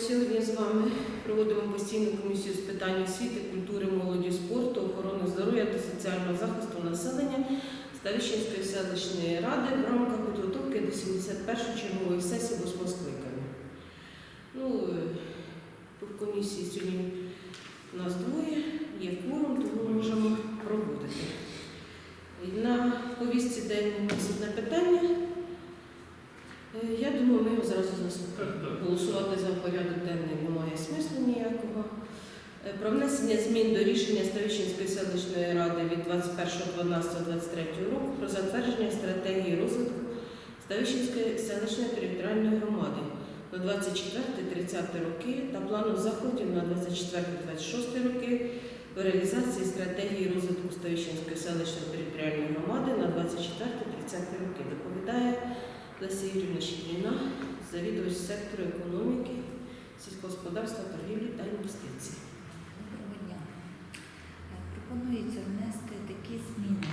сьогодні з вами проводимо постійну комісію з питань освіти, культури, молоді, спорту, охорони здоров'я та соціального захисту населення Ставищенської селищної ради в рамках підготовки до 71-ї чергової сесії 8 скликання. Ну, е, в комісії сьогодні нас двоє, є кворум, тому ми можемо проводити. На повістці денній наступне питання. Е, Я думаю, ми його зразу заслухаємо. Про внесення змін до рішення Ставищенської селищної ради від 21.12.23 року про затвердження стратегії розвитку Ставищенської селищної територіальної громади на 24-30 роки та плану заходів на 24-26 роки в реалізації стратегії розвитку Ставищенської селищної територіальної громади на 24-30 роки. Доповідає Леся Юрівна Щедріна, завідувач сектору економіки, сільського господарства, торгівлі та інвестицій. Пропонується внести такі зміни.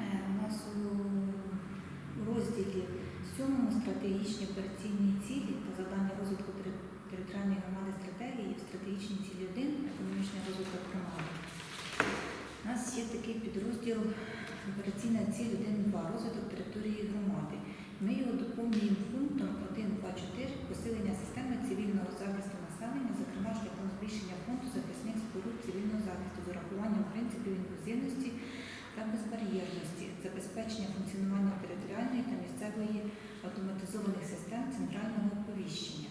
Е, У нас у розділі 7 стратегічні операційні цілі та завдання розвитку територіальної громади стратегії, стратегічні цілі 1, економічний розвиток громади. У нас є такий підрозділ операційна ціль 1.2 розвиток території громади. Ми його доповнюємо забезпечення функціонування територіальної та місцевої автоматизованих систем центрального оповіщення.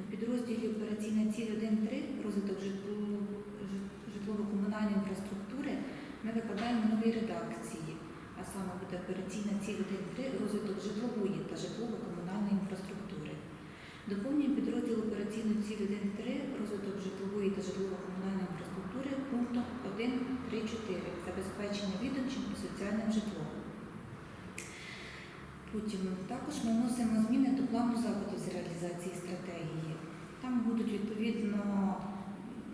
У підрозділі операційна ціль 1.3 розвиток житлово- жит- житлово-комунальної інфраструктури ми викладаємо нові редакції, а саме буде операційна ціль 1.3 розвиток житлової та житлово-комунальної інфраструктури. Доповнюємо підрозділ операційної цілі 1.3 розвиток житлової та житлово-комунальної інфраструктури пунктом 1, 3, 4 забезпечення відомчим і соціальним житлом. Потім також ми вносимо зміни до плану заходів з реалізації стратегії. Там будуть відповідно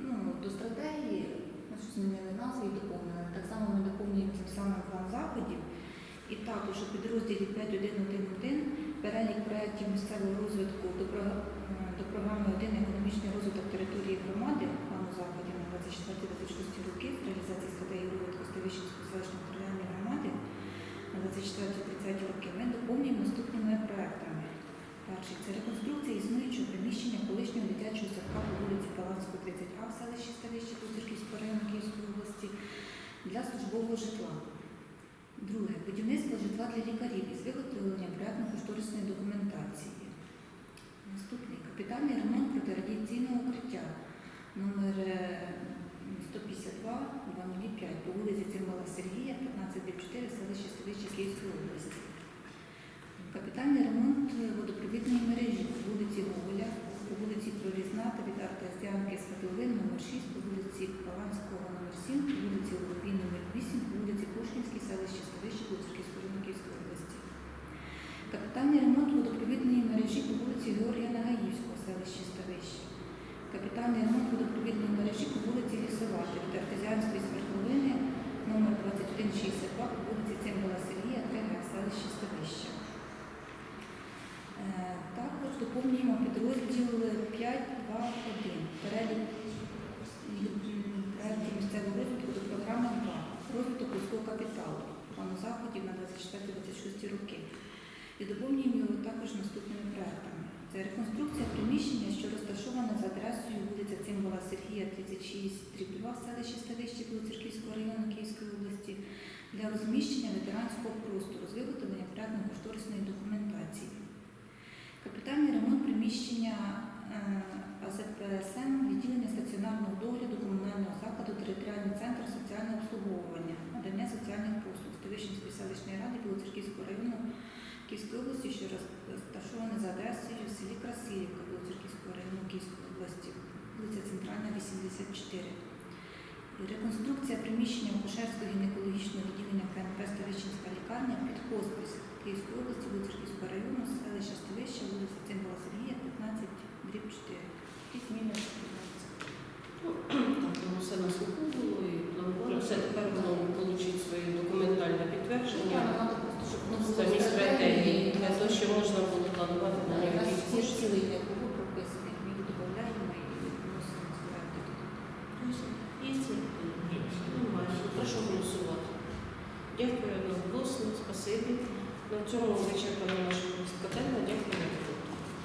ну, до стратегії, ж змінили назву і доповнили. Так само ми доповнюємо тим самим план заходів. І також у підрозділі 5.1.1.1 перелік проєктів місцевого розвитку до, до програми 1 економічний розвиток території громади плану заходів на 24-26 роки з реалізації стратегії розвитку Ставищенської селищної територіальної громади на 24-30 роки ми доповнюємо наступними проектами. Перший це реконструкція існуючого приміщення колишнього дитячого садка по вулиці Палацької, 30А в селищі Ставище Кузирківського району Київської області для службового житла. Друге будівництво житла для лікарів із виготовленням проєктно-кошторисної документації. Наступний капітальний ремонт протирадіаційного укриття номер е, 152 205 по вулиці Цимбала Сергія, 15 селище Ставище Київської області. Капітальний ремонт водопровідної мережі по вулиці Гоголя, по вулиці Прорізна та від артезіанки Світловин номер 6 по вулиці Паланського номер 7 по вулиці Голубій номер 8 по вулиці Пушкінській, селище Ставище Куцурківської району області. Капітальний ремонт водопровідної мережі по вулиці Георгія Нагаївського, селище Ставище. Капітальний ремонт водопровідної мережі по вулиці Лісова від артезіанської свердловини номер 2162 по вулиці Цимбала Сергія, 3 г, селище Ставище. Е, Також доповнюємо підрозділ 5.2.1. Перелік місцевого розвитку до програми 2. Розвиток людського капіталу. Плану заходів на 24-26 роки. І доповнюємо його також наступними проектами. Це реконструкція приміщення, що розташоване за адресою вулиця Цимбала Сергія, 36, 2 в селищі Ставище Білоцерківського району Київської області для розміщення ветеранського простору з виготовлення проєктно-кошторисної документації. Капітальний ремонт приміщення е, АЗПСМ відділення стаціонарного догляду комунального закладу територіальний центр соціального обслуговування, надання соціальних послуг Ставищенської селищної ради Білоцерківського району Київської області, що розташоване за адресою в селі Красилівка Білоцерківського району Київської області, вулиця Центральна, 84. Реконструкція приміщення акушерського гінекологічного відділення КНП Ставищенська лікарня під хоспис Київської області, Білоцерківського району, селища Ставища, вулиця Цимбала Прошу голосувати. Дякую одноголосно, спасибі. На цьому вичерпано нашу. Дякую.